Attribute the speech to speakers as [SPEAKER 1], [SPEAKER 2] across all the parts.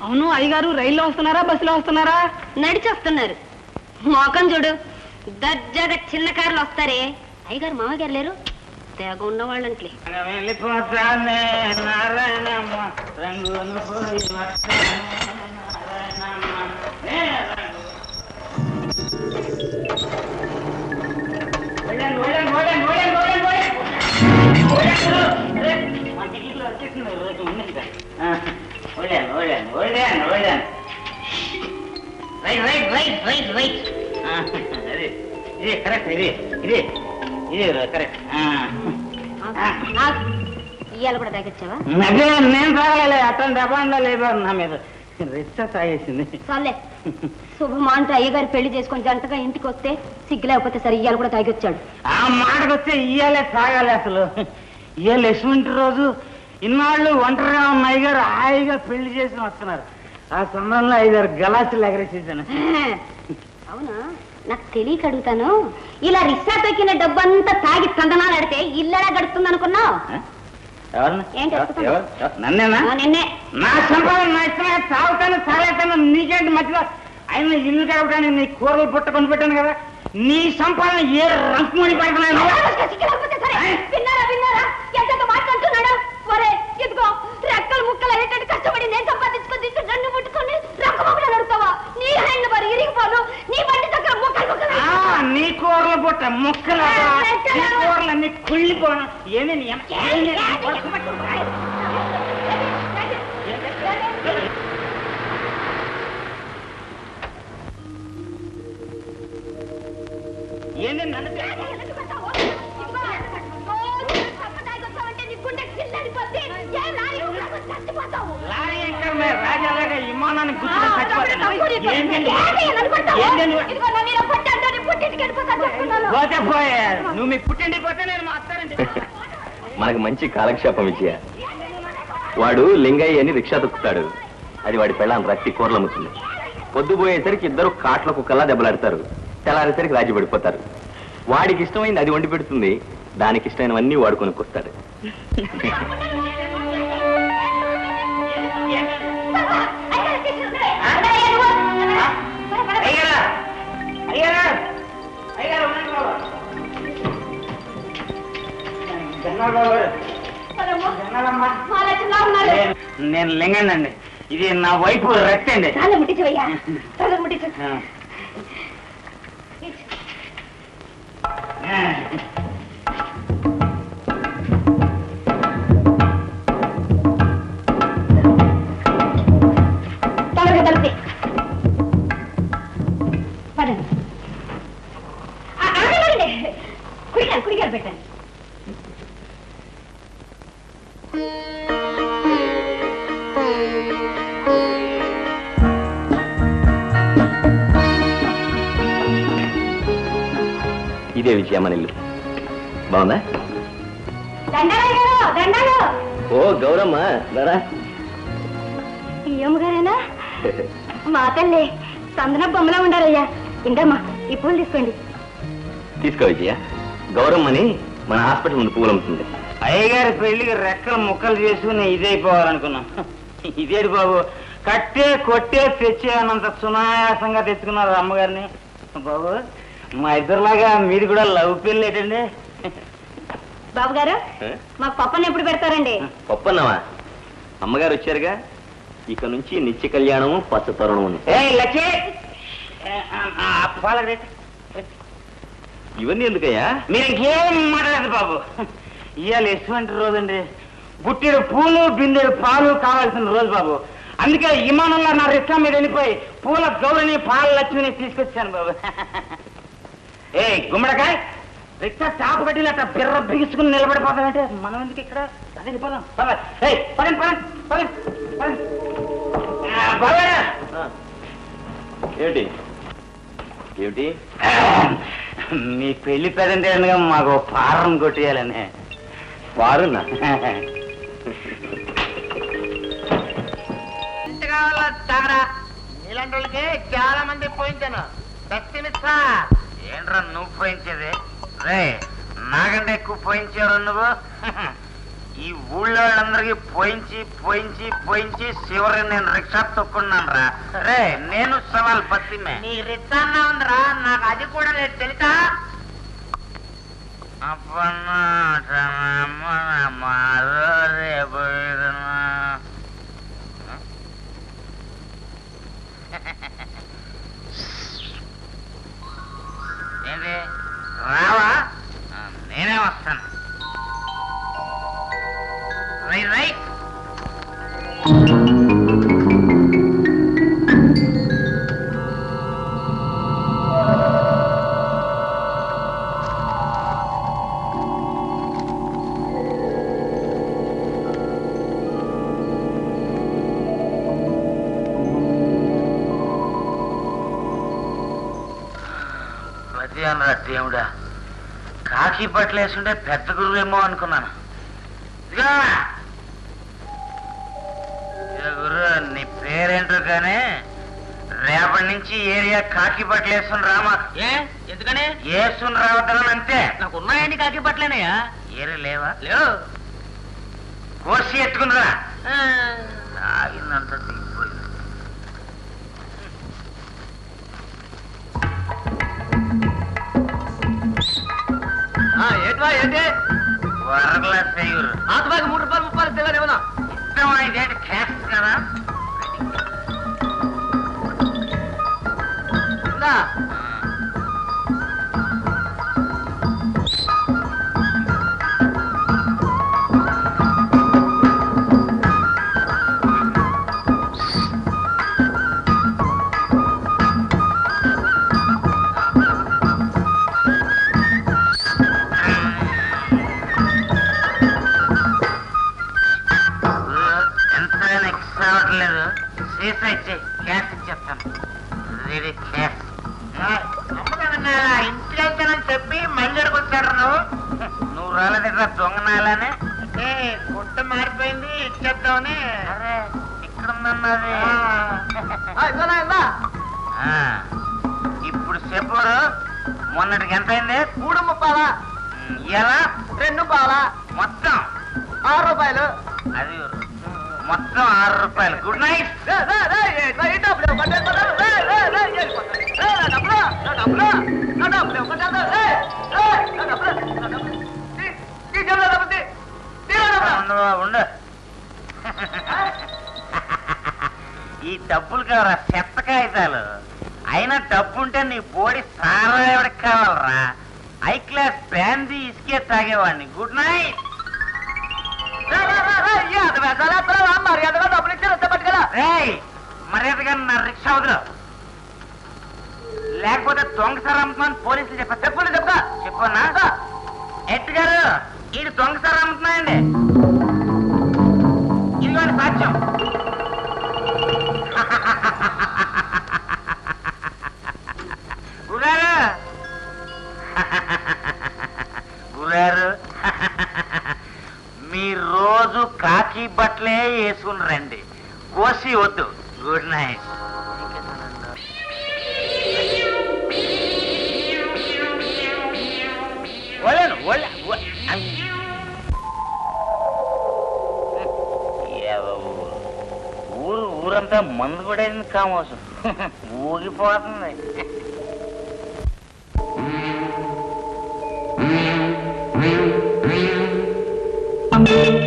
[SPEAKER 1] అవును అయ్యగారు రైల్లో వస్తున్నారా బస్సులో వస్తున్నారా?
[SPEAKER 2] నడిచి వస్తున్నారు మోకం చూడు. దర్జాగా చిన్న కార్లు వస్తారే. అయ్యగారు మామగారు లేరు? తెగ ఉన్నవాళ్ళంట్లే.
[SPEAKER 3] వెళ్ళిపోతానే నారాయణమ్మ. రంగును పోయి వస్తానే నారాయణమ్మ. ఓడాను, ఓడాను, ఓడాను, ఓడాను. Right right right right right ఆ, అది ఇది కరెక్ట్ ఇది ఇది ఇది కరెక్ట్ ఆ.
[SPEAKER 2] ఇవాళ కూడా తగ్గించావా
[SPEAKER 3] అదే నేను తాగలే అతను లేదు నా మీద. రిచ్చ తాగేసింది.
[SPEAKER 2] చాలే శుభమా అంటే అయ్యగారు పెళ్ళి చేసుకొని జంటగా ఇంటికి వస్తే సిగ్గు లేకపోతే సరే ఇవాళ కూడా తాగొచ్చాడు
[SPEAKER 3] ఆ మాటకు వస్తే ఇయ్యాలే తాగాలి అసలు. ఇయ్యాలి ఎటువంటి రోజు ఇన్నాళ్ళు ఒంటరిగా ఉన్న అయ్యగారు హాయిగా పెళ్ళి చేసి వస్తున్నారు. ఆ సమయంలో అయ్యగారు గలాసులు ఎగరేసేసాను.
[SPEAKER 2] అవునా? నాకు తెలియక అడుగుతాను. ఇలా రిక్షా తొక్కిన డబ్బంతా తాగి తందనాలు ఆడితే ఇల్లెలా గడుస్తుంది అనుకున్నావు?
[SPEAKER 3] నన్నేనా?
[SPEAKER 2] నిన్నే.
[SPEAKER 3] నా సంపాదన నా ఇష్టమే. తాగుతాను తాగేస్తాను నీకేంటి మధ్యలో? ఆయన ఇల్లు గడపడానికి నీ కూరలు పుట్ట కొని పెట్టాను కదా. నీ సంపాదన ఏ రంకుమణి పడుతున్నాను
[SPEAKER 2] అయ్యేటట్టు కష్టపడి నేను సంపాదించుకొని తీసుకుని నన్ను ముట్టుకొని రొక్క మొక్కలు నడుస్తావా నీ హ్యాండ్ మరి ఇరిగిపోను నీ బండి దగ్గర ముక్కలు ముక్కలు
[SPEAKER 3] ఆ, నీ కూరలు పుట్ట ముక్కలు నీ కూరలు అన్ని కుళ్ళిపోను ఏమి నీ అమ్మ- ఏంది నీ కొడుకు? ఏంది నన్ను లారీ ఎక్కడ మే రాజాలాగా విమానాన్ని గుర్తుకొని చచ్చిపోతాను. ఏందండి? ఏందండి? పోతే పోయే నువ్వు మీ పుట్టింటికి పోతే నేను మా అత్తారింటికి పోతా.
[SPEAKER 4] మనకు మంచి కాలక్షేపం విజయ వాడు లింగయ్య అని రిక్షా తొక్కుతాడు. అది వాడి పెళ్ళాం రక్తి కూరలమ్ముతుంది పొద్దుపోయేసరికి ఇద్దరు కాట్ల కుక్కల్లా దెబ్బలాడతారు. తెల్లారేసరికి రాజీ పడిపోతారు. వాడికి ఇష్టమైంది అది వండి పెడుతుంది. దానికి ఇష్టమైనవన్నీ వాడు కొనుక్కొస్తాడు.
[SPEAKER 3] నేను- నేను లింగండి ఇది నా వైపు రక్తి అండి
[SPEAKER 2] చాలా ముట్టించవయ్యా చాలా ముట్టించు
[SPEAKER 3] ఆ.
[SPEAKER 2] కుడికాలు కుడికాలు పెట్టండి.
[SPEAKER 4] ఇదే విజయ మన ఇల్లు బాగుందా ఓ గౌరమ్మ దరా
[SPEAKER 2] ఈ అమ్మగారేనా? మా తల్లి సందన బొమ్మలా ఉండారయ్యా. ఇందమ్మా ఈ పూలు తీసుకోండి.
[SPEAKER 4] తీసుకో విజయ. గౌరమ్మని మన హాస్పిటల్ ముందు పువ్వులు అమ్ముతుంది.
[SPEAKER 3] అయ్యగారి పెళ్ళికి రెక్కలు ముక్కలు చేసుకుని ఇదైపోవాలనుకున్నాం. ఇదేడు బాబు కట్టే కొట్టే తెచ్చే అన్నంత సునాయాసంగా తెచ్చుకున్నారు అమ్మగారిని. బాబు మా ఇద్దరులాగా మీది కూడా లవ్ పెళ్ళి ఏంటండి?
[SPEAKER 2] బాబు గారు మాకు పప్పని ఎప్పుడు పెడతారండి?
[SPEAKER 4] పప్పన్నవా అమ్మగారు వచ్చారుగా? ఇక నుంచి నిత్య కళ్యాణము పచ్చ తరుణము
[SPEAKER 3] ఏ లక్ష్మి రేటు.
[SPEAKER 4] ఇవన్నీ ఎందుకయ్యా?
[SPEAKER 3] మీరు ఇంకేం మాట్లాడదు బాబు. ఇవాళ ఎటువంటి రోజండి? బుట్టెడు పూలు బిందెడు పాలు కావాల్సిన రోజు బాబు. అందుకే విమానంలో నా రిక్షా మీద వెళ్ళిపోయి పూల గౌరని పాల లక్ష్మిని తీసుకొచ్చాను బాబు. ఏ గుమ్మడికాయ రిక్షా చాపు కట్టినట్ట బిర్ర బిగుసుకుని నిలబడిపోతానంటే మనం ఎందుకు ఇక్కడ? అదే పదం. పద. ఏయ్ పదండి పదండి పదండి పదండి. ఆ, బాబాయ్
[SPEAKER 4] ఏమిటి? ఏమిటి?
[SPEAKER 3] మీ పెళ్ళి పెదంటే మాకు పారం కొట్టేయాలని.
[SPEAKER 4] వారున్నా
[SPEAKER 3] ఇలాంటి వాళ్ళకి చాలా మంది పోయించాను. దక్షిణిస్తా ఏంట్రా నువ్వు పోయించేది? రే నాకంటే ఎక్కువ పోయించారు నువ్వు? ఈ ఊళ్ళో వాళ్ళందరికీ పోయించి పోయించి పోయించి చివరికి నేను రిక్షా తొక్కున్నాను రా రే నేను సవాల్ పత్తిమే. నీ రిక్షా ఉందిరా నాకు అది కూడా లేదు తెలుసా? ఏంటి? రావా? నేనే వస్తాను. రై రై కాకి బట్టలు వేసుంటే పెద్ద గురువేమో అనుకున్నాను. ఇదిగో! గురు నీ పేరేంటో కానీ రేపటి నుంచి ఏరియా కాకి బట్టలు వేసుకుని రామా
[SPEAKER 1] ఏ? ఎందుకని?
[SPEAKER 3] వేసుకుని రావద్దని అంతే.
[SPEAKER 1] నాకు ఉన్నాయండి కాకి పట్లేనయ్యా
[SPEAKER 3] ఏరే లేవా?
[SPEAKER 1] లేవు.
[SPEAKER 3] కోసి ఎత్తుకునిరా
[SPEAKER 1] ఆ,
[SPEAKER 3] తాగిందంతా
[SPEAKER 1] ఏంటివా ఏంటి?
[SPEAKER 3] వరగలా సైగురు
[SPEAKER 1] ఆత్మకి మూడు రూపాయలు ముప్పై రూపాయలు ఏమన్నా?
[SPEAKER 3] ఇష్టం ఇదేంటి క్యాష్ కదా? క్యాష్ ఇంటికి వెళ్తానని చెప్పి మళ్ళీకి వచ్చాడు నువ్వు నువ్వు రాలేదురా దొంగనాలని అంటే గుట్ట మారిపోయింది ఇచ్చేద్దామని అరే ఇక్కడ ఉందన్నది ఇప్పుడు చెప్పరు మొన్నటికి ఎంత అయింది
[SPEAKER 1] మూడు ముప్పాలా
[SPEAKER 3] ఎలా
[SPEAKER 1] రెండు పాలా
[SPEAKER 3] మొత్తం
[SPEAKER 1] ఆరు రూపాయలు
[SPEAKER 3] అది మొత్తం ఆరు రూపాయలు గుడ్ నైట్
[SPEAKER 1] రే,
[SPEAKER 3] ఉండు ఈ డబ్బులు కావరా చెత్త కాగితాలు. అయినా డబ్బుంటే నీ బోడి సారా ఎవరికి కావాలరా? హై క్లాస్ బ్రాందీ ఇసుకే తాగేవాడిని. Good night.
[SPEAKER 1] మర్యాదగా డబ్బులు ఇచ్చి వస్తే
[SPEAKER 3] మర్యాదగా నా రిక్షా వదిలు. లేకపోతే దొంగసారి అమ్ముతున్నాను పోలీసులు చెప్ప చెప్పులు చెప్ప చెప్పన్నా ఎట్టు గారు ఈడు దొంగసారి అమ్ముతున్నాయండి ఇదిగోండి సాక్ష్యం. గురారు గురారు మీరు రోజు కాకి బట్టలే వేసుకుని రండి. కోసి వద్దు. Good night. అంతా మందు కూడా కామోసం. ఊగిపోతుంది. ఏయ్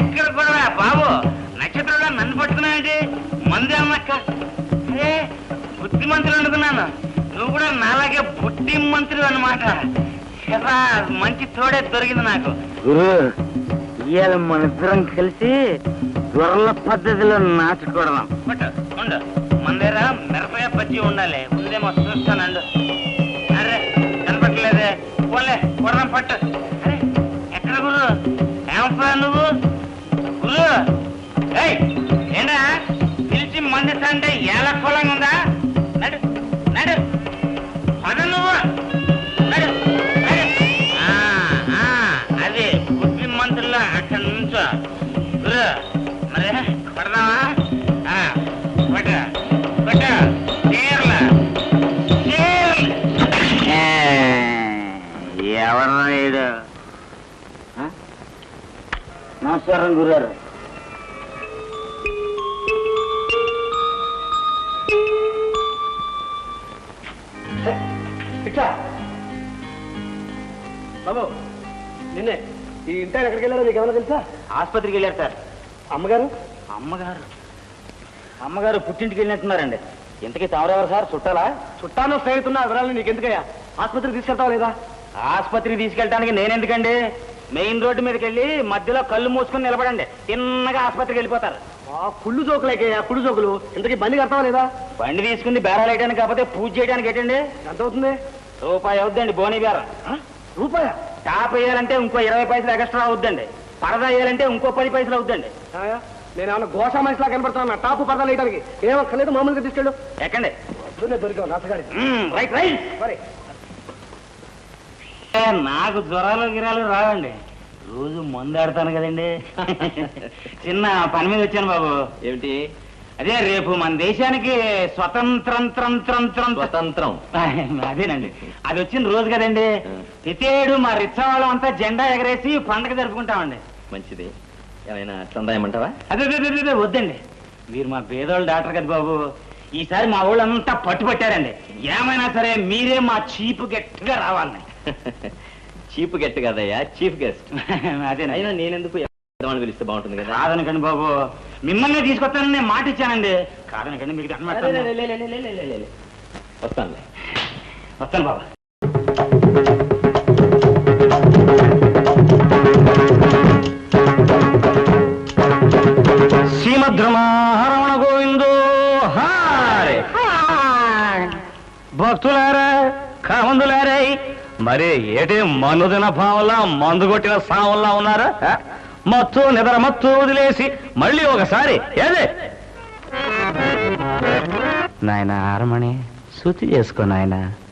[SPEAKER 3] ఎక్కడ కూడా బాబు? నక్షత్రంలో నన్ను పట్టుకున్నానంటే మంది అమ్మక్క. అరే బుద్ధిమంతులు అనుకున్నాను. నువ్వు కూడా నాలాగే బుద్ధి మంత్రి అనమాట మంచి తోడే దొరికింది నాకు. గురు ఇవాళ మన ఇద్దరం కలిసి దొరల పద్ధతిలో నాటుకోవడం పట్టు ఉండు. మన దగ్గర మిరపకాయ బజ్జీ ఉండాలి. ఉందేమో చూస్తానండు అరే కనపట్లేదే పోలే కొడదాం పట్టు. నమస్కారం గురారు
[SPEAKER 1] బాబు నిన్నే ఈ ఇంటి ఆయన ఎక్కడికి వెళ్ళారో మీకు ఏమైనా తెలుసా?
[SPEAKER 3] ఆసుపత్రికి వెళ్ళారు సార్.
[SPEAKER 1] అమ్మగారు?
[SPEAKER 3] అమ్మగారు. అమ్మగారు పుట్టింటికి వెళ్ళినట్టున్నారండి. ఇంతకీ తమరెవరు సార్? చుట్టాలా?
[SPEAKER 1] చుట్టాను స్నేహితున్నా వివరాలు నీకు ఎందుకయ్యా ఆసుపత్రికి తీసుకెళ్తావా లేదా?
[SPEAKER 3] ఆసుపత్రికి తీసుకెళ్ళడానికి నేనెందుకండి? మెయిన్ రోడ్డు మీదకి వెళ్ళి మధ్యలో కళ్ళు మూసుకొని నిలబడండి. తిన్నగా ఆసుపత్రికి వెళ్ళిపోతారు.
[SPEAKER 1] ఆ కుళ్ళు జోకులైకయ్యా కుళ్ళు జోకులు? ఇంతకీ బండి కడతావా లేదా?
[SPEAKER 3] బండి తీసుకుని బేరాలు వేయడానికి కాకపోతే పూజ చేయడానికి ఏంటండి?
[SPEAKER 1] ఎంత అవుతుంది
[SPEAKER 3] రూపాయి అవుద్దండి బోని బేరం.
[SPEAKER 1] ఆ? రూపాయా?
[SPEAKER 3] టాప్ వేయాలంటే ఇంకో ఇరవై పైసలు ఎక్స్ట్రా అవుద్దండి. పరదా వేయాలంటే ఇంకో పది పైసలు అవుద్దండి.
[SPEAKER 1] నేను ఏమన్నా ఘోష మనిషిలా కనపడుతున్నా టాపు పరదాలు వేయడానికి ఏమక్కర్లేదు మామూలుగా తీసుకెళ్ళు.
[SPEAKER 3] ఎక్కండి.
[SPEAKER 1] దొరికావు నచ్చగాడి
[SPEAKER 3] రైట్ రైట్. ఏ, నాకు జ్వరాలు గిరాలు రావండి. రోజు మందు ఆడతాను కదండి. చిన్న పని మీద వచ్చాను బాబు.
[SPEAKER 4] ఏమిటి?
[SPEAKER 3] అదే రేపు మన దేశానికి స్వతంత్రం త్రం త్రం త్రం.
[SPEAKER 4] స్వతంత్రం.
[SPEAKER 3] అదేనండి. అది వచ్చిన రోజు కదండి. ప్రతియేడు మా రిచ్చవాళ్ళం అంతా జెండా ఎగరేసి పండగ జరుపుకుంటామండి.
[SPEAKER 4] మంచిది. ఏమైనా చందాయమంటావా
[SPEAKER 3] అదే అదే, వద్దండి. మీరు మా పేదోళ్ళు డాక్టర్ కదా బాబు. ఈసారి మా ఊళ్ళంతా పట్టుపట్టారండి. ఏమైనా సరే మీరే మా చీపు గట్టిగా రావాలని.
[SPEAKER 4] చీప్ గెస్ట్ కదయ్యా చీఫ్ గెస్ట్.
[SPEAKER 3] అదేనండి.
[SPEAKER 4] అయినా నేనెందుకు పెద్దవాడిని పిలిస్తే బాగుంటుంది కదా?
[SPEAKER 3] కాదనకండి బాబు. మిమ్మల్ని తీసుకొస్తానని నేను మాట ఇచ్చానండి. కాదనకండి మీకు
[SPEAKER 4] లే. వస్తానులే.
[SPEAKER 3] వస్తాను బాబు. శ్రీమద్రమారమణ గోవిందో హారే భక్తులారా కామందులారా మరి ఏటి మనుదిన భావంలా మందు కొట్టిన సావంలా ఉన్నారా? మత్తు నిద్ర మత్తు వదిలేసి మళ్ళీ ఒకసారి ఏదే? నాయన ఆరమణి శృతి చేసుకో నాయనా.